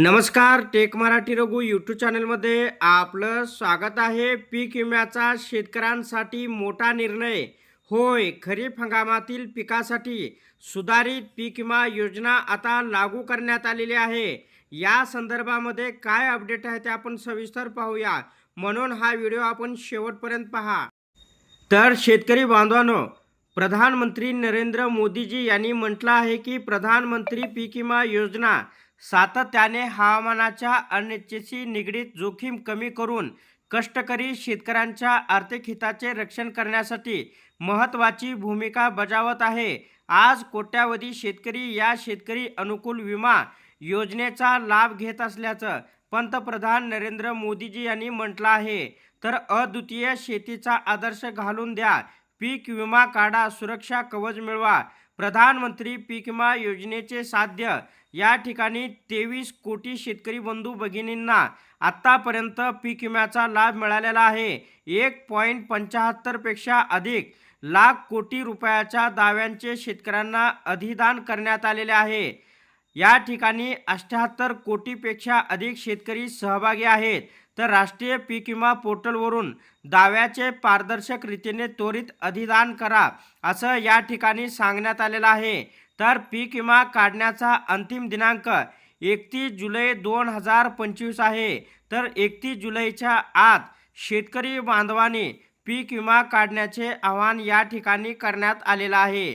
नमस्कार take Marathi Raghu YouTube चॅनलमध्ये आपलं स्वागत आहे. पीक विम्याचा शेतकऱ्यांसाठी मोठा निर्णय. होय खरीप हंगामातील पिकासाठी सुधारित पीक विमा योजना आता लागू करण्यात आलेली आहे. या संदर्भामध्ये काय अपडेट आहे ते आपण सविस्तर पाहूया. म्हणून हा व्हिडिओ आपण शेवटपर्यंत पहा. तर शेतकरी बांधवांनो प्रधानमंत्री नरेंद्र मोदीजी यांनी म्हटलं आहे की प्रधानमंत्री पीक विमा योजना सातत्याने हवामानाच्या अनिश्चितशी निगडीत जोखीम कमी करून कष्टकरी शेतकऱ्यांच्या आर्थिक हिताचे रक्षण करण्यासाठी महत्त्वाची भूमिका बजावत आहे. आज कोट्यावधी शेतकरी या शेतकरी अनुकूल विमा योजनेचा लाभ घेत असल्याचं पंतप्रधान नरेंद्र मोदीजी यांनी म्हटलं आहे. तर अद्वितीय शेतीचा आदर्श घालून द्या. पीक विमा काढा सुरक्षा कवच मिळवा. प्रधानमंत्री पीक विमा योजनेचे साध्य. या ठिकाणी तेवीस कोटी शेतकरी बंधू भगिनींना आत्तापर्यंत पीक विम्याचा लाभ मिळालेला आहे. एक पॉईंट पंच्याहत्तरपेक्षा अधिक लाख कोटी रुपयाच्या दाव्यांचे शेतकऱ्यांना अधिदान करण्यात आलेले आहे. या ठिकाणी अष्ट्याहत्तर कोटीपेक्षा अधिक शेतकरी सहभागी आहेत. तर राष्ट्रीय पीक विमा पोर्टलवरून दाव्याचे पारदर्शक रीतीने त्वरित अधिदान करा असं या ठिकाणी सांगण्यात आलेलं आहे. तर पीक विमा काढण्याचा अंतिम दिनांक एकतीस जुलै दोन हजार पंचवीस आहे. तर एकतीस जुलैच्या आत शेतकरी बांधवांनी पीक विमा काढण्याचे आवाहन या ठिकाणी करण्यात आलेलं आहे.